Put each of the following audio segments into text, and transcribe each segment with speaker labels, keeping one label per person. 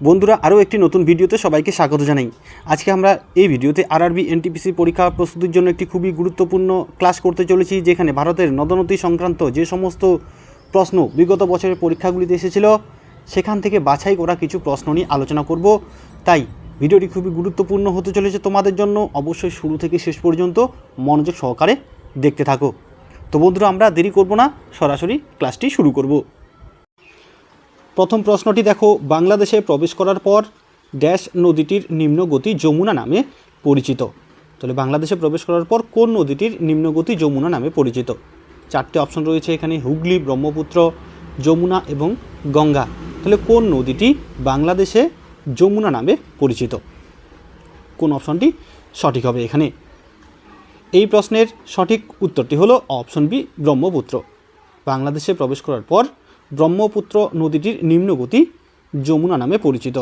Speaker 1: বন্ধুরা, আরও একটি নতুন ভিডিওতে সবাইকে স্বাগত জানাই। আজকে আমরা এই ভিডিওতে আরআরবি এনটিপিসি পরীক্ষা প্রস্তুতির জন্য একটি খুবই গুরুত্বপূর্ণ ক্লাস করতে চলেছি, যেখানে ভারতের নদনদী সংক্রান্ত যে সমস্ত প্রশ্ন বিগত বছরের পরীক্ষাগুলিতে এসেছিল, সেখান থেকে বাছাই করা কিছু প্রশ্ন নিয়ে আলোচনা করব। তাই ভিডিওটি খুবই গুরুত্বপূর্ণ হতে চলেছে তোমাদের জন্য। অবশ্যই শুরু থেকে শেষ পর্যন্ত মনোযোগ সহকারে দেখতে থাকো। তো বন্ধুরা, আমরা দেরি করব না, সরাসরি ক্লাসটি শুরু করব। প্রথম প্রশ্নটি দেখো, বাংলাদেশে প্রবেশ করার পর ড্যাশ নদীটির নিম্নগতি যমুনা নামে পরিচিত। তাহলে বাংলাদেশে প্রবেশ করার পর কোন নদীটির নিম্নগতি যমুনা নামে পরিচিত? চারটে অপশন রয়েছে এখানে, হুগলি, ব্রহ্মপুত্র, যমুনা এবং গঙ্গা। তাহলে কোন নদীটি বাংলাদেশে যমুনা নামে পরিচিত? কোন অপশনটি সঠিক হবে এখানে? এই প্রশ্নের সঠিক উত্তরটি হলো অপশন বি, ব্রহ্মপুত্র। বাংলাদেশে প্রবেশ করার পর ব্রহ্মপুত্র নদীটির নিম্নগতি যমুনা নামে পরিচিত।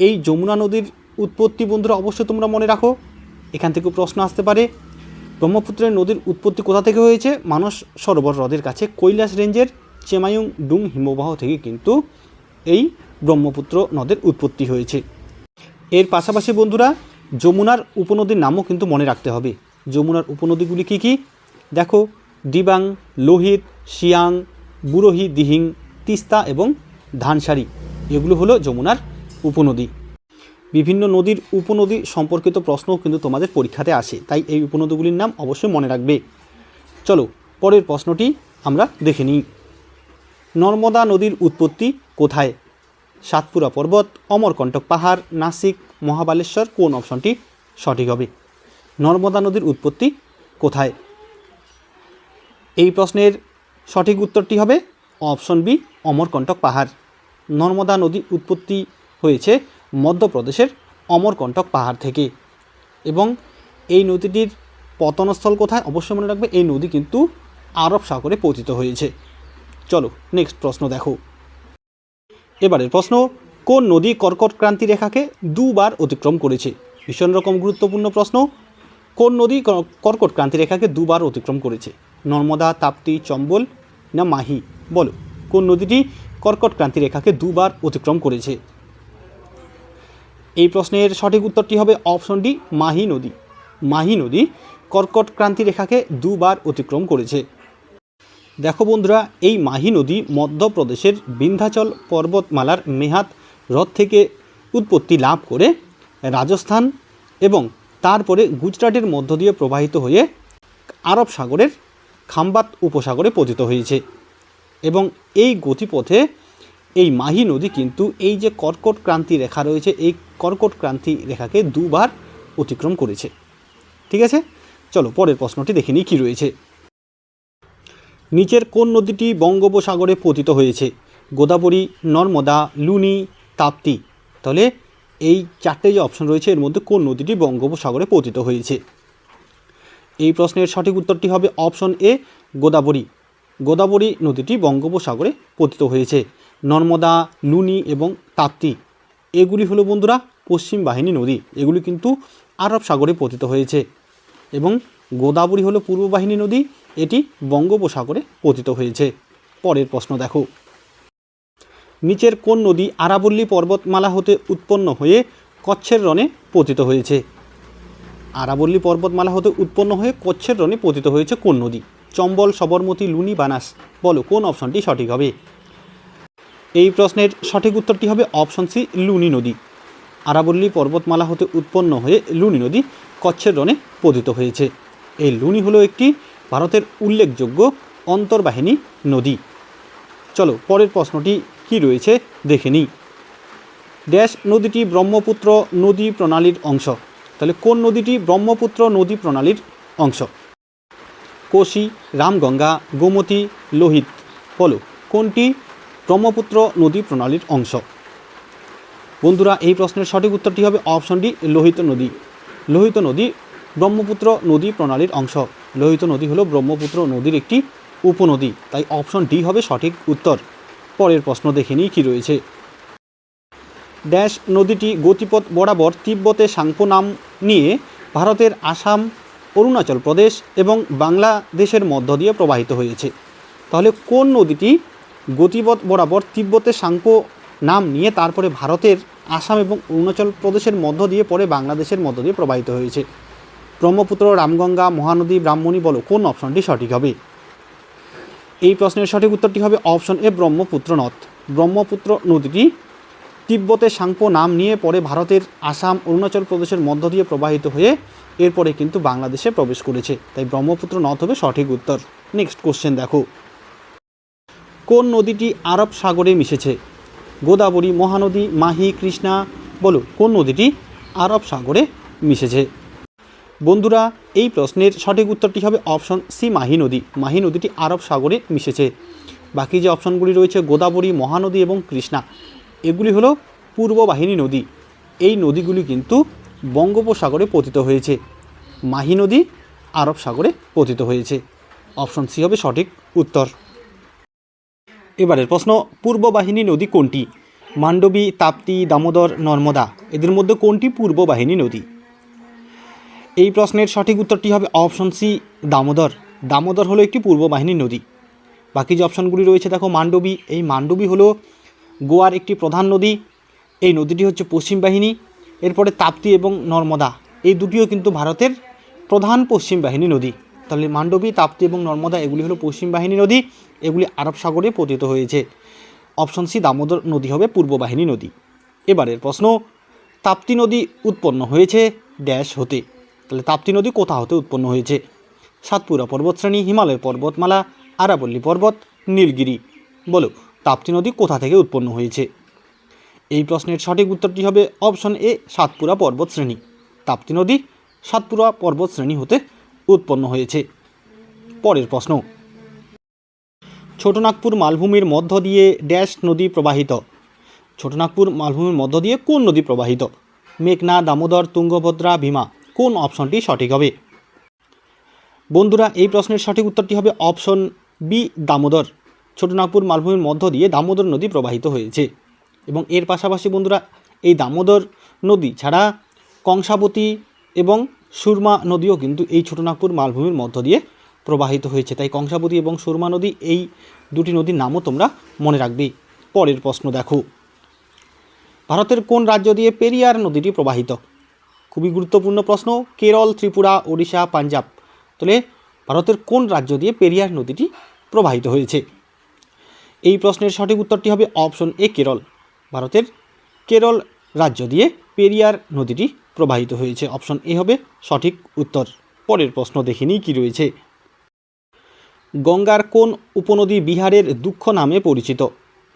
Speaker 1: এই যমুনা নদীর উৎপত্তি বন্ধুরা অবশ্যই তোমরা মনে রাখো। এখান থেকে প্রশ্ন আসতে পারে, ব্রহ্মপুত্রের নদীর উৎপত্তি কোথা থেকে হয়েছে? মানস সরোবর হ্রদের কাছে কৈলাস রেঞ্জের চেমায়ুং ডুং হিমবাহ থেকে কিন্তু এই ব্রহ্মপুত্র নদের উৎপত্তি হয়েছে। এর পাশাপাশি বন্ধুরা, যমুনার উপনদীর নামও কিন্তু মনে রাখতে হবে। যমুনার উপনদীগুলি কী কী? দেখো দিবাং লোহিত, শিয়াং বুরোহি, দিহিং, তিস্তা এবং ধানসারি। এগুলো হলো যমুনার উপনদী। বিভিন্ন নদীর উপনদী সম্পর্কিত প্রশ্নও কিন্তু তোমাদের পরীক্ষাতে আসে, তাই এই উপনদীগুলির নাম অবশ্যই মনে রাখবে। চলো, পরের প্রশ্নটি আমরা দেখে নিই। নর্মদা নদীর উৎপত্তি কোথায়? সাতপুরা পর্বত, অমরকণ্টক পাহাড়, নাসিক, মহাবালেশ্বর, কোন অপশনটি সঠিক হবে? নর্মদা নদীর উৎপত্তি কোথায়? এই প্রশ্নের সঠিক উত্তরটি হবে অপশন বি, অমরকণ্টক পাহাড়। নর্মদা নদী উৎপত্তি হয়েছে মধ্যপ্রদেশের অমরকণ্টক পাহাড় থেকে। এবং এই নদীটির পতনস্থল কোথায়? অবশ্যই মনে রাখবে, এই নদী কিন্তু আরব সাগরে পতিত হয়েছে। চলো নেক্সট প্রশ্ন দেখো। এবারের প্রশ্ন, কোন নদী কর্কট ক্রান্তি রেখাকে দুবার অতিক্রম করেছে? ভীষণ রকম গুরুত্বপূর্ণ প্রশ্ন। কোন নদী কর্কট ক্রান্তি রেখাকে দুবার অতিক্রম করেছে? নর্মদা, তাপ্তি, চম্বল না মাহি। বলো, কোন নদীটি কর্কট ক্রান্তি রেখাকে দুবার অতিক্রম করেছে? এই প্রশ্নের সঠিক উত্তরটি হবে অপশন ডি, মাহি নদী। মাহি নদী কর্কট ক্রান্তি রেখাকে দুবার অতিক্রম করেছে। দেখো বন্ধুরা, এই মাহি নদী মধ্যপ্রদেশের বিন্ধ্যাচল পর্বতমালার মেহাত হ্রদ থেকে উৎপত্তি লাভ করে রাজস্থান এবং তারপরে গুজরাটের মধ্য দিয়ে প্রবাহিত হয়ে আরব সাগরের খাম্বাত উপসাগরে পতিত হয়েছে। এবং এই গতিপথে এই মাহি নদী কিন্তু এই যে কর্কট ক্রান্তি রেখা রয়েছে, এই কর্কট ক্রান্তি রেখাকে দুবার অতিক্রম করেছে। ঠিক আছে? চলো পরের প্রশ্নটি দেখে নিই কী রয়েছে। নিচের কোন নদীটি বঙ্গোপসাগরে পতিত হয়েছে? গোদাবরী, নর্মদা, লুনি, তাপ্তি। তাহলে এই চারটে যে অপশন রয়েছে, এর মধ্যে কোন নদীটি বঙ্গোপসাগরে পতিত হয়েছে? এই প্রশ্নের সঠিক উত্তরটি হবে অপশন এ, গোদাবরী। গোদাবরী নদীটি বঙ্গোপসাগরে পতিত হয়েছে। নর্মদা, লুনি এবং তাপ্তি এগুলি হলো বন্ধুরা পশ্চিম বাহিনী নদী। এগুলি কিন্তু আরব সাগরে পতিত হয়েছে। এবং গোদাবরী হলো পূর্ব বাহিনী নদী। এটি বঙ্গোপসাগরে পতিত হয়েছে। পরের প্রশ্ন দেখো। নিচের কোন নদী আরাবল্লী পর্বতমালা হতে উৎপন্ন হয়ে কচ্ছের রণে পতিত হয়েছে? আরাবল্লী পর্বতমালা হতে উৎপন্ন হয়ে কচ্ছের রণে পতিত হয়েছে কোন নদী? চম্বল, সবরমতী, লুনি, বানাস। বলো, কোন অপশনটি সঠিক হবে? এই প্রশ্নের সঠিক উত্তরটি হবে অপশন সি লুনি নদী। আরাবল্লী পর্বতমালা হতে উৎপন্ন হয়ে লুনি নদী কচ্ছের রণে পতিত হয়েছে। এই লুনি হলো একটি ভারতের উল্লেখযোগ্য অন্তর্বাহিনী নদী। চলো, পরের প্রশ্নটি কি রয়েছে দেখে নিই। ড্যাশ নদীটি ব্রহ্মপুত্র নদী প্রণালীর অংশ। তাহলে কোন নদীটি ব্রহ্মপুত্র নদী প্রণালীর অংশ? কোশি, রামগঙ্গা, গোমতী, লোহিত। বলো, কোনটি ব্রহ্মপুত্র নদী প্রণালীর অংশ? বন্ধুরা, এই প্রশ্নের সঠিক উত্তরটি হবে অপশন ডি লোহিত নদী। লোহিত নদী ব্রহ্মপুত্র নদী প্রণালীর অংশ। লোহিত নদী হলো ব্রহ্মপুত্র নদীর একটি উপনদী, তাই অপশন ডি হবে সঠিক উত্তর। পরের প্রশ্ন দেখে নিই কী রয়েছে। ড্যাশ নদীটি গতিপথ বরাবর তিব্বতে সাংপো নাম নিয়ে ভারতের আসাম, অরুণাচল প্রদেশ এবং বাংলাদেশের মধ্য দিয়ে প্রবাহিত হয়েছে। তাহলে কোন নদীটি গতিপথ বরাবর তিব্বতে সাংপো নাম নিয়ে তারপরে ভারতের আসাম এবং অরুণাচল প্রদেশের মধ্য দিয়ে পরে বাংলাদেশের মধ্য দিয়ে প্রবাহিত হয়েছে? ব্রহ্মপুত্র, রামগঙ্গা, মহানদী, ব্রাহ্মণী বলো, কোন অপশনটি সঠিক হবে? এই প্রশ্নের সঠিক উত্তরটি হবে অপশন এ ব্রহ্মপুত্র নদ ব্রহ্মপুত্র নদীটি তিব্বতের সাংপো নাম নিয়ে পরে ভারতের আসাম, অরুণাচল প্রদেশের মধ্য দিয়ে প্রবাহিত হয়ে এরপরে কিন্তু বাংলাদেশে প্রবেশ করেছে। তাই ব্রহ্মপুত্র নদ হবে সঠিক উত্তর। নেক্সট কোশ্চেন দেখো। কোন নদীটি আরব সাগরে মিশেছে? গোদাবরী, মহানদী, মাহি, কৃষ্ণা, বলো, কোন নদীটি আরব সাগরে মিশেছে? বন্ধুরা, এই প্রশ্নের সঠিক উত্তরটি হবে অপশন সি, মাহি নদী। মাহি নদীটি আরব সাগরে মিশেছে। বাকি যে অপশনগুলি রয়েছে, গোদাবরী, মহানদী এবং কৃষ্ণা এগুলি হলো পূর্ব বাহিনী নদী। এই নদীগুলি কিন্তু বঙ্গোপসাগরে পতিত হয়েছে। মাহি নদী, আরব সাগরে পতিত হয়েছে। অপশন সি হবে সঠিক উত্তর। এবারের প্রশ্ন পূর্ব বাহিনী নদী কোনটি? মান্ডবী, তাপ্তি, দামোদর, নর্মদা, এদের মধ্যে কোনটি পূর্ব বাহিনী নদী? এই প্রশ্নের সঠিক উত্তরটি হবে অপশন সি, দামোদর। দামোদর হলো একটি পূর্ব বাহিনী নদী। বাকি যে অপশনগুলি রয়েছে, দেখো মান্ডবী, এই মান্ডবী হলো গোয়ার একটি প্রধান নদী। এই নদীটি হচ্ছে পশ্চিম বাহিনী, এরপরে তাপ্তি এবং নর্মদা। এই দুটিও কিন্তু ভারতের প্রধান পশ্চিম বাহিনী নদী। তাহলে মান্ডবী, তাপ্তি এবং নর্মদা, এগুলি হলো পশ্চিম বাহিনী নদী, এগুলি আরব সাগরে পতিত হয়েছে। অপশন সি, দামোদর নদী হবে পূর্ব বাহিনী নদী। এবারের প্রশ্ন, তাপ্তি নদী উৎপন্ন হয়েছে ড্যাশ হতে। তাহলে তাপ্তি নদী কোথা হতে উৎপন্ন হয়েছে? সাতপুরা পর্বতশ্রেণী, হিমালয় পর্বতমালা, আরাবল্লী পর্বত, নীলগিরি। বলো। তাপ্তি নদী কোথা থেকে উৎপন্ন হয়েছে? এই প্রশ্নের সঠিক উত্তরটি হবে অপশন এ, সাতপুরা পর্বত শ্রেণি। তাপ্তি নদী সাতপুরা পর্বত শ্রেণি হতে উৎপন্ন হয়েছে। পরের প্রশ্ন। ছোটনাগপুর মালভূমির মধ্য দিয়ে ড্যাশ নদী প্রবাহিত। ছোটনাগপুর মালভূমির মধ্য দিয়ে কোন নদী প্রবাহিত? মেঘনা, দামোদর, তুঙ্গভদ্রা, ভীমা, কোন অপশনটি সঠিক হবে? বন্ধুরা, এই প্রশ্নের সঠিক উত্তরটি হবে অপশন বি, দামোদর। ছোটনাগপুর মালভূমির মধ্য দিয়ে দামোদর নদী প্রবাহিত হয়েছে। এবং এর পাশাপাশি বন্ধুরা, এই দামোদর নদী ছাড়া কংসাবতী এবং সুরমা নদীও কিন্তু এই ছোটনাগপুর মালভূমির মধ্য দিয়ে প্রবাহিত হয়েছে। তাই কংসাবতী এবং সুরমা নদী এই দুটি নদীর নামও তোমরা মনে রাখবে। পরের প্রশ্ন দেখো। ভারতের কোন রাজ্য দিয়ে পেরিয়ার নদীটি প্রবাহিত? খুবই গুরুত্বপূর্ণ প্রশ্ন। কেরল, ত্রিপুরা, ওড়িশা, পাঞ্জাব। তাহলে ভারতের কোন রাজ্য দিয়ে পেরিয়ার নদীটি প্রবাহিত হয়েছে? এই প্রশ্নের সঠিক উত্তরটি হবে অপশন এ, কেরল। ভারতের কেরল রাজ্য দিয়ে পেরিয়ার নদীটি প্রবাহিত হয়েছে। অপশন এ হবে সঠিক উত্তর। পরের প্রশ্ন দেখে নিই কী রয়েছে। গঙ্গার কোন উপনদী বিহারের দুঃখ নামে পরিচিত?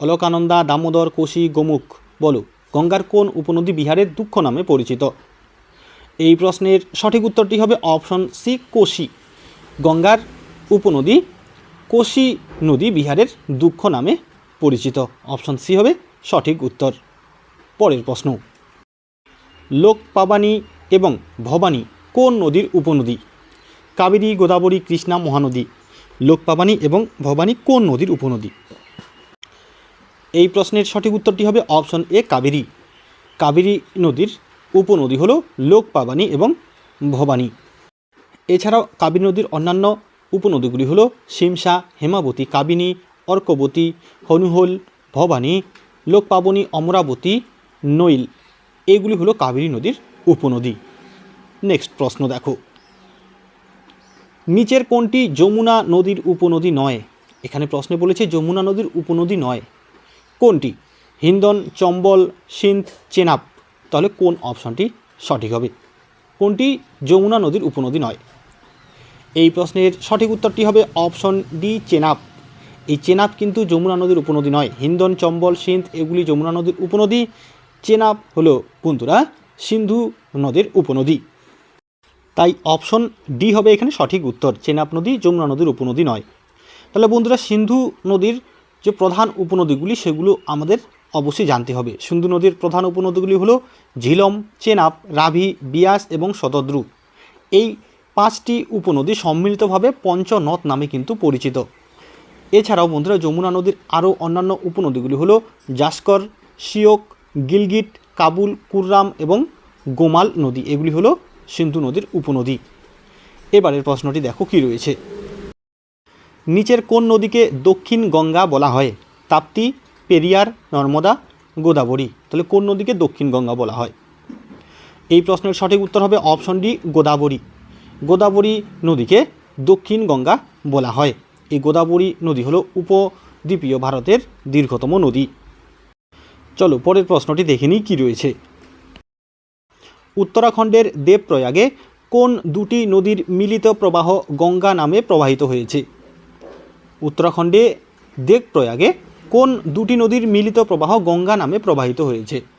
Speaker 1: অলকানন্দা, দামোদর, কোশি, গোমুখ, বলো। গঙ্গার কোন উপনদী বিহারের দুঃখ নামে পরিচিত? এই প্রশ্নের সঠিক উত্তরটি হবে অপশন সি, কোশি। গঙ্গার উপনদী কোশি নদী বিহারের দুঃখ নামে পরিচিত। অপশন সি হবে সঠিক উত্তর। পরের প্রশ্ন। লোকপাবানী এবং ভবানী কোন নদীর উপনদী? কাবেরী, গোদাবরী, কৃষ্ণা মহানদী। লোকপাবানী এবং ভবানী কোন নদীর উপনদী? এই প্রশ্নের সঠিক উত্তরটি হবে অপশন এ, কাবেরী। কাবেরী নদীর উপনদী হল লোকপাবানী এবং ভবানী। এছাড়াও কাবেরী নদীর অন্যান্য উপনদীগুলি হলো শিমসা, হেমাবতী, কাবিনী, অর্কবতী, হনুহল, ভবানী, লোকপাবনী, অমরাবতী, নৈল। এগুলি হলো কাবেরী নদীর উপনদী। নেক্সট প্রশ্ন দেখো। নিচের কোনটি যমুনা নদীর উপনদী নয়? এখানে প্রশ্নে বলেছে যমুনা নদীর উপনদী নয়। কোনটি? হিন্দন, চম্বল, সিন্ধ, চেনাব। তাহলে কোন অপশনটি সঠিক হবে? কোনটি যমুনা নদীর উপনদী নয়? এই প্রশ্নের সঠিক উত্তরটি হবে অপশন ডি, চেনাব। এই চেনাব কিন্তু যমুনা নদীর উপনদী নয়। হিন্দন, চম্বল, সিন্ধ এগুলি যমুনা নদীর উপনদী। চেনাব হলো বন্ধুরা সিন্ধু নদীর উপনদী। তাই অপশন ডি হবে এখানে সঠিক উত্তর। চেনাব নদী যমুনা নদীর উপনদী নয়। তাহলে বন্ধুরা সিন্ধু নদীর যে প্রধান উপনদীগুলি, সেগুলো আমাদের অবশ্যই জানতে হবে। সিন্ধু নদীর প্রধান উপনদীগুলি হলো ঝিলম, চেনাব, রাভি, বিয়াস এবং শতদ্রু। এই পাঁচটি উপনদী সম্মিলিতভাবে পঞ্চনদ নামে কিন্তু পরিচিত। এছাড়াও বন্ধুরা, যমুনা নদীর আরও অন্যান্য উপনদীগুলি হলো জাস্কর শিওক গিলগিট, কাবুল, কুররাম এবং গোমাল নদী। এগুলি হলো সিন্ধু নদীর উপনদী। এবারের প্রশ্নটি দেখো কি রয়েছে। নিচের কোন নদীকে দক্ষিণ গঙ্গা বলা হয়? তাপ্তি, পেরিয়ার, নর্মদা, গোদাবরী। তাহলে কোন নদীকে দক্ষিণ গঙ্গা বলা হয়? এই প্রশ্নের সঠিক উত্তর হবে অপশন ডি গোদাবরী। গোদাবরী নদীকে দক্ষিণ গঙ্গা বলা হয়। এই গোদাবরী নদী হলো উপদ্বীপীয় ভারতের দীর্ঘতম নদী। চলো পরের প্রশ্নটি দেখে নিই কী রয়েছে। উত্তরাখণ্ডের দেবপ্রয়াগে কোন দুটি নদীর মিলিত প্রবাহ গঙ্গা নামে প্রবাহিত হয়েছে? উত্তরাখণ্ডে দেবপ্রয়াগে কোন দুটি নদীর মিলিত প্রবাহ গঙ্গা নামে প্রবাহিত হয়েছে?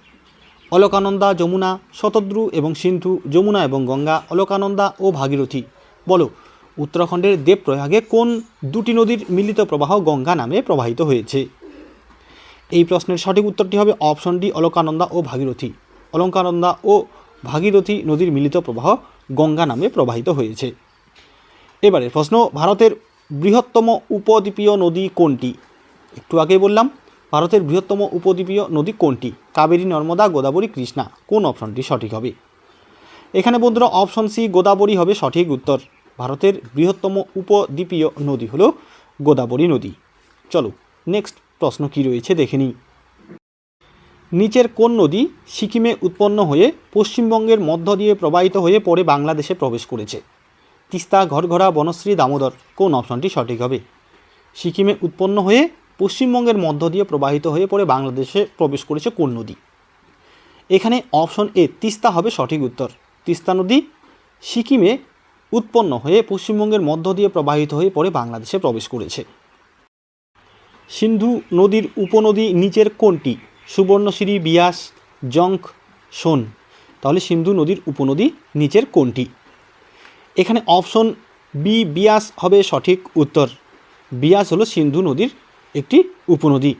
Speaker 1: অলকানন্দা, যমুনা, শতদ্রু এবং সিন্ধু, যমুনা এবং গঙ্গা, অলকানন্দা ও ভাগীরথী। বলো, উত্তরাখণ্ডের দেবপ্রয়াগে কোন দুটি নদীর মিলিত প্রবাহ গঙ্গা নামে প্রবাহিত হয়েছে? এই প্রশ্নের সঠিক উত্তরটি হবে অপশন ডি, অলকানন্দা ও ভাগীরথী। অলঙ্কানন্দা ও ভাগীরথী নদীর মিলিত প্রবাহ গঙ্গা নামে প্রবাহিত হয়েছে। এবারে প্রশ্ন, ভারতের বৃহত্তম উপদ্বীপীয় নদী কোনটি? একটু আগেই বললাম ভারতের বৃহত্তম উপদ্বীপীয় নদী কোনটি? কাবেরী, নর্মদা, গোদাবরী, কৃষ্ণা। কোন অপশনটি সঠিক হবে? এখানে বন্ধুরা অপশন সি, গোদাবরী হবে সঠিক উত্তর। ভারতের বৃহত্তম উপদ্বীপীয় নদী হলো গোদাবরী নদী। চলো নেক্সট প্রশ্ন কি রয়েছে দেখে নিই। নিচের কোন নদী সিকিমে উৎপন্ন হয়ে পশ্চিমবঙ্গের মধ্য দিয়ে প্রবাহিত হয়ে পরে বাংলাদেশে প্রবেশ করেছে? তিস্তা, ঘরঘরা, বনশ্রী, দামোদর। কোন অপশনটি সঠিক হবে? সিকিমে উৎপন্ন হয়ে পশ্চিমবঙ্গের মধ্য দিয়ে প্রবাহিত হয়ে পরে বাংলাদেশে প্রবেশ করেছে কোন নদী? এখানে অপশন এ তিস্তা হবে সঠিক উত্তর। তিস্তা নদী সিকিমে উৎপন্ন হয়ে পশ্চিমবঙ্গের মধ্য দিয়ে প্রবাহিত হয়ে পরে বাংলাদেশে প্রবেশ করেছে। সিন্ধু নদীর উপনদী নিচের কোনটি? সুবর্ণশিরি, বিয়াস, জঙ্ক, সোন। তাহলে সিন্ধু নদীর উপনদী নিচের কোনটি? এখানে অপশন বি, বিয়াস হবে সঠিক উত্তর। বিয়াস হলো সিন্ধু নদীর একটি উপনদী।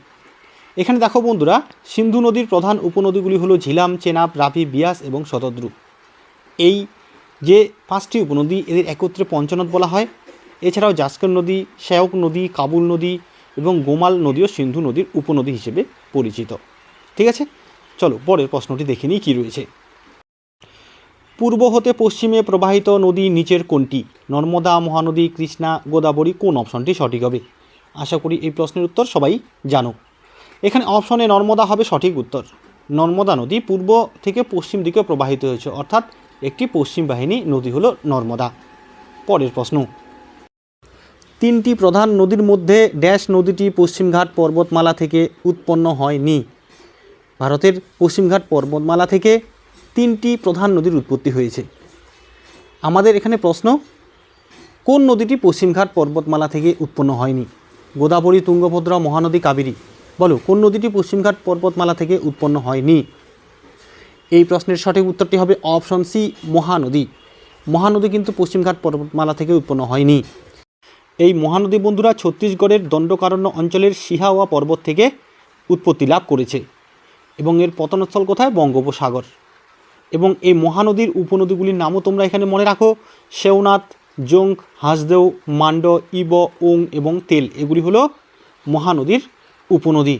Speaker 1: এখানে দেখো বন্ধুরা, সিন্ধু নদীর প্রধান উপনদীগুলি হলো ঝিলাম, চেনাব, রাভি, বিয়াস এবং শতদ্রু। এই যে পাঁচটি উপনদী, এদের একত্রে পঞ্চনদ বলা হয়। এছাড়াও জাস্কর নদী, শ্যাওক নদী, কাবুল নদী এবং গোমাল নদীও সিন্ধু নদীর উপনদী হিসেবে পরিচিত। ঠিক আছে? চলো, পরের প্রশ্নটি দেখে নিই কী রয়েছে। পূর্ব হতে পশ্চিমে প্রবাহিত নদী নিচের কোনটি? নর্মদা মহানদী, কৃষ্ণা, গোদাবরী কোন অপশনটি সঠিক হবে? আশা করি এই প্রশ্নের উত্তর সবাই জানো। এখানে অপশনে নর্মদা হবে সঠিক উত্তর। নর্মদা নদী পূর্ব থেকে পশ্চিম দিকে প্রবাহিত হয়েছে, অর্থাৎ একটি পশ্চিম বাহিনী নদী হলো নর্মদা। পরের প্রশ্ন। তিনটি প্রধান নদীর মধ্যে ড্যাশ নদীটি পশ্চিমঘাট পর্বতমালা থেকে উৎপন্ন হয়নি। ভারতের পশ্চিমঘাট পর্বতমালা থেকে তিনটি প্রধান নদীর উৎপত্তি হয়েছে। আমাদের এখানে প্রশ্ন, কোন নদীটি পশ্চিমঘাট পর্বতমালা থেকে উৎপন্ন হয়নি? গোদাবরী তুঙ্গভদ্রা মহানদী কাবেরী। বলো, কোন নদীটি পশ্চিমঘাট পর্বতমালা থেকে উৎপন্ন হয়নি? এই প্রশ্নের সঠিক উত্তরটি হবে অপশন সি, মহানদী। মহানদী কিন্তু পশ্চিমঘাট পর্বতমালা থেকে উৎপন্ন হয়নি। এই মহানদী বন্ধুরা ছত্তিশগড়ের দণ্ডকারণ্য অঞ্চলের সিহাওয়া পর্বত থেকে উৎপত্তি লাভ করেছে এবং এর পতনস্থল কোথায়? বঙ্গোপসাগর। এবং এই মহানদীর উপনদীগুলির নামও তোমরা এখানে মনে রাখো শেওনাথ জোঙ্ক হাসদেও, মান্ড, ইব ওং এবং তেল এগুলি হলো মহানদীর উপনদী।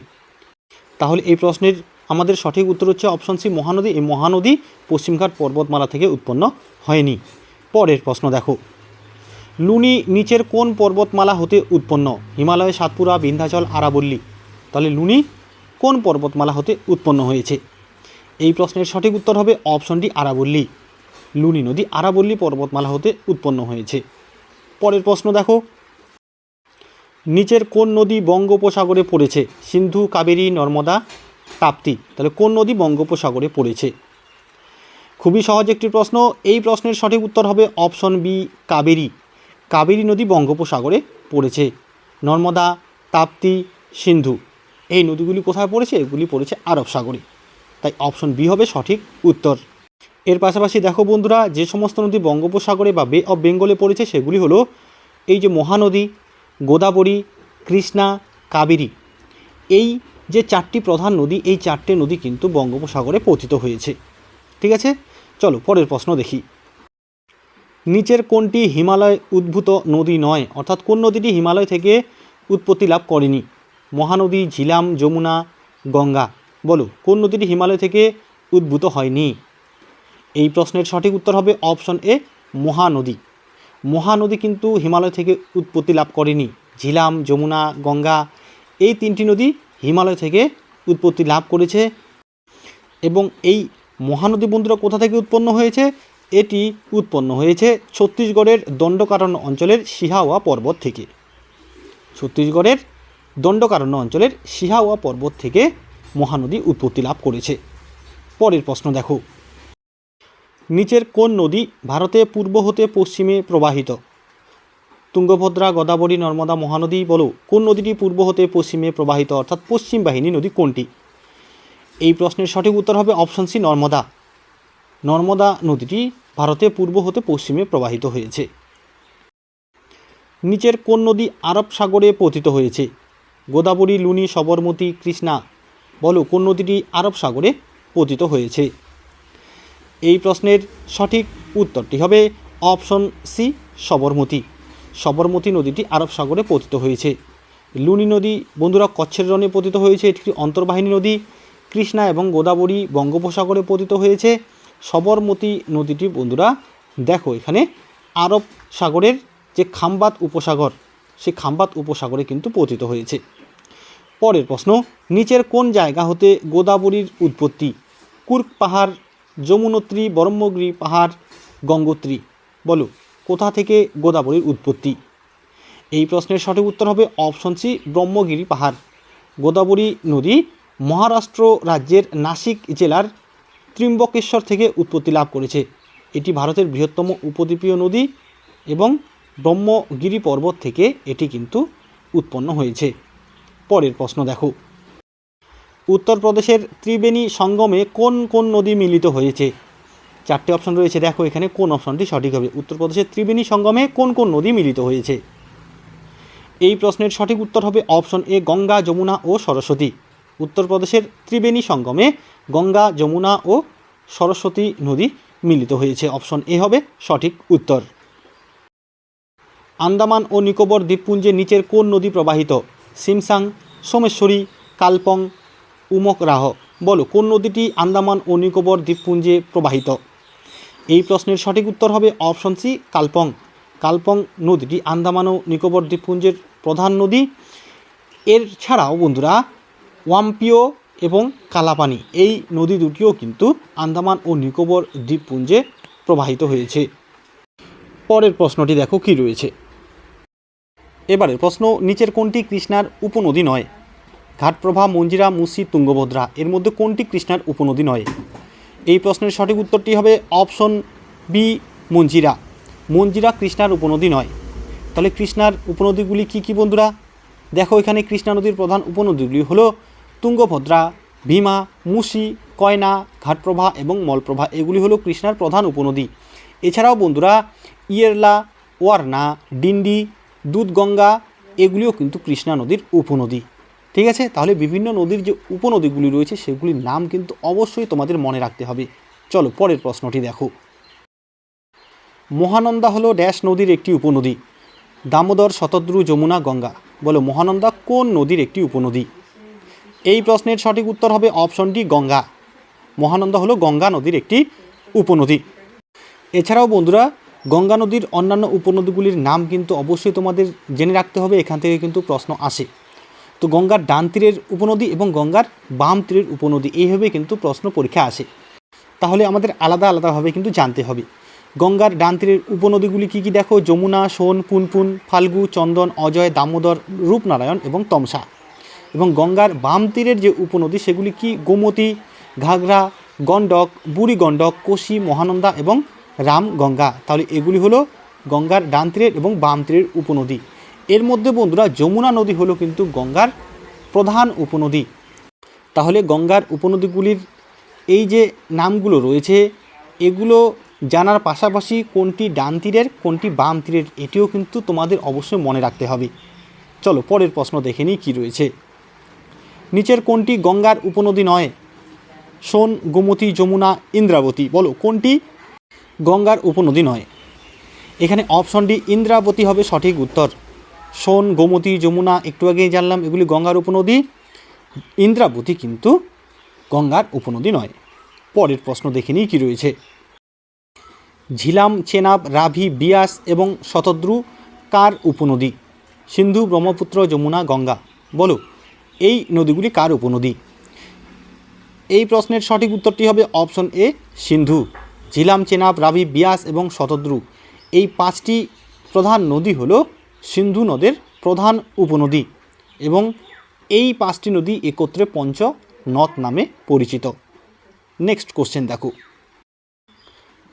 Speaker 1: তাহলে এই প্রশ্নের আমাদের সঠিক উত্তর হচ্ছে অপশন সি মহানদী। এই মহানদী পশ্চিমঘাট পর্বতমালা থেকে উৎপন্ন হয়নি। পরের প্রশ্ন দেখো। লুনি নিচের কোন পর্বতমালা হতে উৎপন্ন? হিমালয়, সাতপুরা, বিন্ধ্যাচল, আরাবল্লী। তাহলে লুনি কোন পর্বতমালা হতে উৎপন্ন হয়েছে? এই প্রশ্নের সঠিক উত্তর হবে অপশনটি আরাবল্লী। লুনি নদী আরাবল্লী পর্বতমালা হতে উৎপন্ন হয়েছে। পরের প্রশ্ন দেখো। নিচের কোন নদী বঙ্গোপসাগরে পড়েছে? সিন্ধু, কাবেরী, নর্মদা, তাপ্তি। তাহলে কোন নদী বঙ্গোপসাগরে পড়েছে? খুবই সহজ একটি প্রশ্ন। এই প্রশ্নের সঠিক উত্তর হবে অপশন বি, কাবেরী। কাবেরী নদী বঙ্গোপসাগরে পড়েছে। নর্মদা, তাপ্তি, সিন্ধু। এই নদীগুলি কোথায় পড়েছে? এগুলি পড়েছে আরব সাগরে। তাই অপশন বি হবে সঠিক উত্তর। এর পাশাপাশি দেখো বন্ধুরা, যে সমস্ত নদী বঙ্গোপসাগরে বা বে অফ বেঙ্গলে পড়েছে, সেগুলি হলো এই যে মহানদী, গোদাবরী, কৃষ্ণা, কাবেরী। এই যে চারটি প্রধান নদী, এই চারটে নদী কিন্তু বঙ্গোপসাগরে পতিত হয়েছে। ঠিক আছে? চলো, পরের প্রশ্ন দেখি। নিচের কোনটি হিমালয় উদ্ভূত নদী নয়? অর্থাৎ কোন নদীটি হিমালয় থেকে উৎপত্তি লাভ করেনি? মহানদী, ঝিলাম, যমুনা, গঙ্গা। বলো, কোন নদীটি হিমালয় থেকে উদ্ভূত হয়নি? এই প্রশ্নের সঠিক উত্তর হবে অপশন এ, মহানদী। মহানদী কিন্তু হিমালয় থেকে উৎপত্তি লাভ করেনি। ঝিলাম, যমুনা, গঙ্গা, এই তিনটি নদী হিমালয় থেকে উৎপত্তি লাভ করেছে এবং এই মহানদী বন্ধুরা কোথা থেকে উৎপন্ন হয়েছে? এটি উৎপন্ন হয়েছে ছত্তিশগড়ের দণ্ডকারণ্য অঞ্চলের সিহাওয়া পর্বত থেকে। ছত্তিশগড়ের দণ্ডকারণ্য অঞ্চলের সিহাওয়া পর্বত থেকে মহানদী উৎপত্তি লাভ করেছে। পরের প্রশ্ন দেখো। নিচের কোন নদী ভারতে পূর্ব হতে পশ্চিমে প্রবাহিত? তুঙ্গভদ্রা, গোদাবরী, নর্মদা মহানদী বলো, কোন নদীটি পূর্ব হতে পশ্চিমে প্রবাহিত, অর্থাৎ পশ্চিম বাহিনী নদী কোনটি? এই প্রশ্নের সঠিক উত্তর হবে অপশন সি নর্মদা। নর্মদা নদীটি ভারতে পূর্ব হতে পশ্চিমে প্রবাহিত হয়েছে। নিচের কোন নদী আরব সাগরে পতিত হয়েছে? গোদাবরী, লুনি, সবরমতী, কৃষ্ণা বলো, কোন নদীটি আরব সাগরে পতিত হয়েছে? এই প্রশ্নের সঠিক উত্তরটি হবে অপশন সি, সবরমতী। সবরমতী নদীটি আরব সাগরে পতিত হয়েছে। লুনি নদী, বন্ধুরা, কচ্ছের রণে পতিত হয়েছে। এটি অন্তর্বাহিনী নদী। কৃষ্ণা এবং গোদাবরী বঙ্গোপসাগরে পতিত হয়েছে। সবরমতী নদীটি, বন্ধুরা, দেখো, এখানে আরব সাগরের যে খাম্বাত উপসাগর সেই খাম্বাত উপসাগরে কিন্তু পতিত হয়েছে। পরের প্রশ্ন, নিচের কোন জায়গা হতে গোদাবরীর উৎপত্তি? কুর্ক পাহাড় যমুনোত্রী, ব্রহ্মগিরি, পাহাড়, গঙ্গোত্রী। বলো, কোথা থেকে গোদাবরীর উৎপত্তি? এই প্রশ্নের সঠিক উত্তর হবে অপশন সি, ব্রহ্মগিরি পাহাড়। গোদাবরী নদী মহারাষ্ট্র রাজ্যের নাসিক জেলার ত্রিম্বকেশ্বর থেকে উৎপত্তি লাভ করেছে। এটি ভারতের বৃহত্তম উপদ্বীপীয় নদী এবং ব্রহ্মগিরি পর্বত থেকে এটি কিন্তু উৎপন্ন হয়েছে। পরের প্রশ্ন দেখো। উত্তরপ্রদেশের ত্রিবেণী সঙ্গমে কোন কোন নদী মিলিত হয়েছে? চারটে অপশন রয়েছে। দেখো এখানে কোন অপশনটি সঠিক হবে। উত্তরপ্রদেশের ত্রিবেণী সঙ্গমে কোন কোন নদী মিলিত হয়েছে? এই প্রশ্নের সঠিক উত্তর হবে অপশন এ, গঙ্গা, যমুনা ও সরস্বতী। উত্তরপ্রদেশের ত্রিবেণী সঙ্গমে গঙ্গা, যমুনা ও সরস্বতী নদী মিলিত হয়েছে। অপশন এ হবে সঠিক উত্তর। আন্দামান ও নিকোবর দ্বীপপুঞ্জের নিচের কোন নদী প্রবাহিত? সিমসাং, সোমেশ্বরী, কালপং উমকরাহ বলো, কোন নদীটি আন্দামান ও নিকোবর দ্বীপপুঞ্জে প্রবাহিত? এই প্রশ্নের সঠিক উত্তর হবে অপশন সি, কালপং। কালপং নদীটি আন্দামান ও নিকোবর দ্বীপপুঞ্জের প্রধান নদী। এর ছাড়াও বন্ধুরা ওয়াম্পিও এবং কালাপানি, এই নদী দুটিও কিন্তু আন্দামান ও নিকোবর দ্বীপপুঞ্জে প্রবাহিত হয়েছে। পরের প্রশ্নটি দেখো কি রয়েছে। এবারের প্রশ্ন, নিচের কোনটি কৃষ্ণার উপনদী নয়? ঘাটপ্রভা, মঞ্জিরা, মুসি, তুঙ্গভদ্রা, এর মধ্যে কোনটি কৃষ্ণার উপনদী নয়? এই প্রশ্নের সঠিক উত্তরটি হবে অপশন বি, মঞ্জিরা। মঞ্জিরা কৃষ্ণার উপনদী নয়। তাহলে কৃষ্ণার উপনদীগুলি কি কি বন্ধুরা? দেখো, এখানে কৃষ্ণা নদীর প্রধান উপনদীগুলি হলো তুঙ্গভদ্রা, ভীমা, মুসি, কয়না, ঘাটপ্রভা এবং মলপ্রভা। এগুলি হলো কৃষ্ণার প্রধান উপনদী। এছাড়াও বন্ধুরা, ইয়েরলা, ওয়ারনা, ডিন্ডি, দুধগঙ্গা, এগুলিও কিন্তু কৃষ্ণা নদীর উপনদী। ঠিক আছে? তাহলে বিভিন্ন নদীর যে উপনদীগুলি রয়েছে, সেগুলির নাম কিন্তু অবশ্যই তোমাদের মনে রাখতে হবে। চলো, পরের প্রশ্নটি দেখো। মহানন্দা হলো ড্যাশ নদীর একটি উপনদী। দামোদর শতদ্রু যমুনা গঙ্গা। বলো, মহানন্দা কোন নদীর একটি উপনদী? এই প্রশ্নের সঠিক উত্তর হবে অপশন ডি গঙ্গা। মহানন্দা হলো গঙ্গা নদীর একটি উপনদী। এছাড়াও বন্ধুরা, গঙ্গা নদীর অন্যান্য উপনদীগুলির নাম কিন্তু অবশ্যই তোমাদের জেনে রাখতে হবে। এখান থেকে কিন্তু প্রশ্ন আসে। তো গঙ্গার ডান তীরের উপনদী এবং গঙ্গার বাম তীরের উপনদী এইভাবে কিন্তু প্রশ্ন পরীক্ষা আসে। তাহলে আমাদের আলাদা আলাদাভাবে কিন্তু জানতে হবে। গঙ্গার ডান তীরের উপনদীগুলি কী কী দেখো? যমুনা, সোন, পুনপুন, ফাল্গু, চন্দন, অজয়, দামোদর, রূপনারায়ণ এবং তমসা। এবং গঙ্গার বাম তীরের যে উপনদী, সেগুলি কি? গোমতী ঘাগরা গণ্ডক, বুড়ি গণ্ডক, কোশি, মহানন্দা এবং রামগঙ্গা তাহলে এগুলি হলো গঙ্গার ডান তীরের এবং বাম তীরের উপনদী। এর মধ্যে বন্ধুরা যমুনা নদী হলো কিন্তু গঙ্গার প্রধান উপনদী। তাহলে গঙ্গার উপনদীগুলির এই যে নামগুলো রয়েছে, এগুলো জানার পাশাপাশি কোনটি ডান তীরের, কোনটি বাম তীরের, এটিও কিন্তু তোমাদের অবশ্যই মনে রাখতে হবে। চলো পরের প্রশ্ন দেখে নিই কী রয়েছে। নিচের কোনটি গঙ্গার উপনদী নয়? সোন, গোমতী, যমুনা, ইন্দ্রাবতী। বলো, কোনটি গঙ্গার উপনদী নয়? এখানে অপশন ডি, ইন্দ্রাবতী হবে সঠিক উত্তর। সোন গোমতী, যমুনা, একটু আগেই জানলাম, এগুলি গঙ্গার উপনদী। ইন্দ্রাবতী কিন্তু গঙ্গার উপনদী নয়। পরের প্রশ্ন দেখে নিই কী রয়েছে। ঝিলাম, চেনাব, রাভি, বিয়াস এবং শতদ্রু কার উপনদী? সিন্ধু, ব্রহ্মপুত্র, যমুনা, গঙ্গা। বলো, এই নদীগুলি কার উপনদী? এই প্রশ্নের সঠিক উত্তরটি হবে অপশন এ, সিন্ধু। ঝিলাম, চেনাব, রাভি, বিয়াস এবং শতদ্রু। এই পাঁচটি প্রধান নদী হল সিন্ধু নদের প্রধান উপনদী এবং এই পাঁচটি নদী একত্রে পঞ্চ নদ নামে পরিচিত। নেক্সট কোশ্চেন দেখো।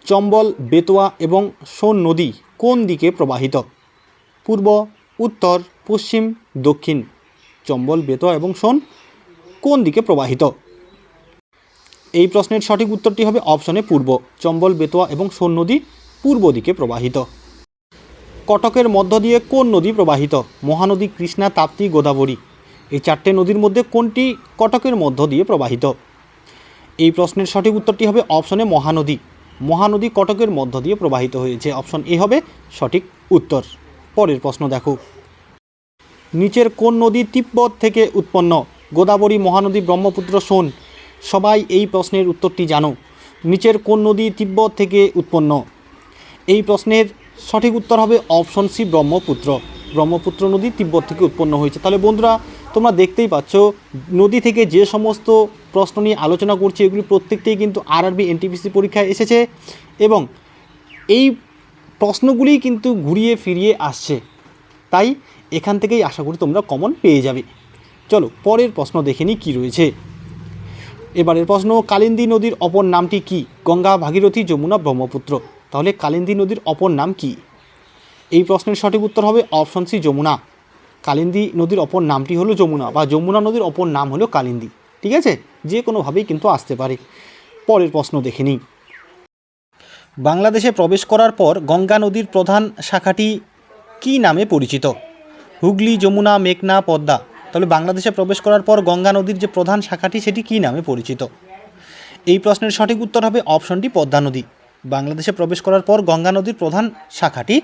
Speaker 1: চম্বল, বেতোয়া এবং সোন নদী কোন দিকে প্রবাহিত? পূর্ব, উত্তর, পশ্চিম, দক্ষিণ। চম্বল, বেতোয়া এবং সোন কোন দিকে প্রবাহিত? এই প্রশ্নের সঠিক উত্তরটি হবে অপশনে পূর্ব। চম্বল, বেতোয়া এবং সোন নদী পূর্ব দিকে প্রবাহিত। কটকের মধ্য দিয়ে কোন নদী প্রবাহিত? মহানদী কৃষ্ণা, তাপ্তি, গোদাবরী। এই চারটে নদীর মধ্যে কোনটি কটকের মধ্য দিয়ে প্রবাহিত? এই প্রশ্নের সঠিক উত্তরটি হবে অপশনে মহানদী। মহানদী কটকের মধ্য দিয়ে প্রবাহিত হয়েছে। অপশন এ হবে সঠিক উত্তর। পরের প্রশ্ন দেখো। নিচের কোন নদী তিব্বত থেকে উৎপন্ন? গোদাবরী, মহানদী, ব্রহ্মপুত্র, সোন। সবাই এই প্রশ্নের উত্তরটি জানো। নিচের কোন নদী তিব্বত থেকে উৎপন্ন? এই প্রশ্নের সঠিক উত্তর হবে অপশন সি, ব্রহ্মপুত্র। ব্রহ্মপুত্র নদী তিব্বত থেকে উৎপন্ন হয়েছে। তাহলে বন্ধুরা, তোমরা দেখতেই পাচ্ছ, নদী থেকে যে সমস্ত প্রশ্ন নিয়ে আলোচনা করছি, এগুলি প্রত্যেকটাই কিন্তু আর আরআরবি এনটিপিসি পরীক্ষায় এসেছে এবং এই প্রশ্নগুলি কিন্তু ঘুরিয়ে ফিরিয়ে আসছে। তাই এখান থেকেই আশা করি তোমরা কমন পেয়ে যাবে। চলো, পরের প্রশ্ন দেখে নিই কী রয়েছে। এবারের প্রশ্ন, কালিন্দী নদীর অপর নামটি কি? গঙ্গা, ভাগীরথী, যমুনা, ব্রহ্মপুত্র। তাহলে কালিন্দী নদীর অপর নাম কি? এই প্রশ্নের সঠিক উত্তর হবে অপশন সি যমুনা। কালিন্দী নদীর অপর নামটি হলো যমুনা বা যমুনা নদীর অপর নাম হলো কালিন্দী। ঠিক আছে? যে কোনোভাবেই কিন্তু আসতে পারে। পরের প্রশ্ন দেখে নিই। বাংলাদেশে প্রবেশ করার পর গঙ্গা নদীর প্রধান শাখাটি কী নামে পরিচিত? হুগলি, যমুনা, মেঘনা, পদ্মা। তাহলে বাংলাদেশে প্রবেশ করার পর গঙ্গা নদীর যে প্রধান শাখাটি সেটি কী নামে পরিচিত? এই প্রশ্নের সঠিক উত্তর হবে অপশনটি পদ্মা নদী। বাংলাদেশে প্রবেশ করার পর গঙ্গা নদীর প্রধান শাখাটি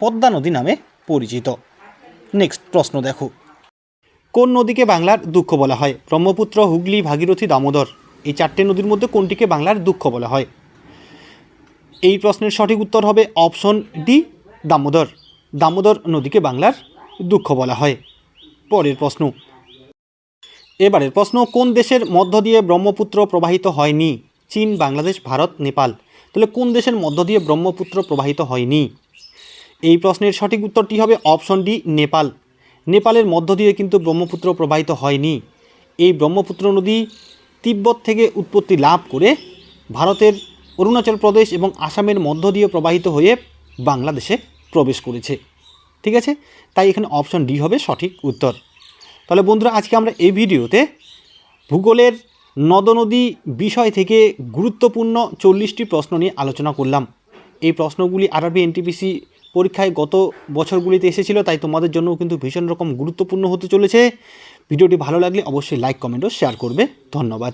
Speaker 1: পদ্মা নদী নামে পরিচিত। নেক্সট প্রশ্ন দেখো। কোন নদীকে বাংলার দুঃখ বলা হয়? ব্রহ্মপুত্র, হুগলি, ভাগীরথী, দামোদর। এই চারটে নদীর মধ্যে কোনটিকে বাংলার দুঃখ বলা হয়? এই প্রশ্নের সঠিক উত্তর হবে অপশন ডি, দামোদর। দামোদর নদীকে বাংলার দুঃখ বলা হয়। পরের প্রশ্ন। এবারের প্রশ্ন, কোন দেশের মধ্য দিয়ে ব্রহ্মপুত্র প্রবাহিত হয়নি? চীন, বাংলাদেশ, ভারত, নেপাল। তাহলে কোন দেশের মধ্য দিয়ে ব্রহ্মপুত্র প্রবাহিত হয়নি? এই প্রশ্নের সঠিক উত্তরটি হবে অপশন ডি, নেপাল। নেপালের মধ্য দিয়ে কিন্তু ব্রহ্মপুত্র প্রবাহিত হয়নি। এই ব্রহ্মপুত্র নদী তিব্বত থেকে উৎপত্তি লাভ করে ভারতের অরুণাচল প্রদেশ এবং আসামের মধ্য দিয়ে প্রবাহিত হয়ে বাংলাদেশে প্রবেশ করেছে। ঠিক আছে? তাই এখানে অপশন ডি হবে সঠিক উত্তর। তাহলে বন্ধুরা, আজকে আমরা এই ভিডিওতে ভূগোলের নদনদী বিষয় থেকে গুরুত্বপূর্ণ চল্লিশটি প্রশ্ন নিয়ে আলোচনা করলাম। এই প্রশ্নগুলি আরবি এনটিপিসি পরীক্ষায় গত বছরগুলিতে এসেছিল, তাই তোমাদের জন্য কিন্তু ভীষণ রকম গুরুত্বপূর্ণ হতে চলেছে। ভিডিওটি ভালো লাগলে অবশ্যই লাইক কমেন্ট ও শেয়ার করবে। ধন্যবাদ।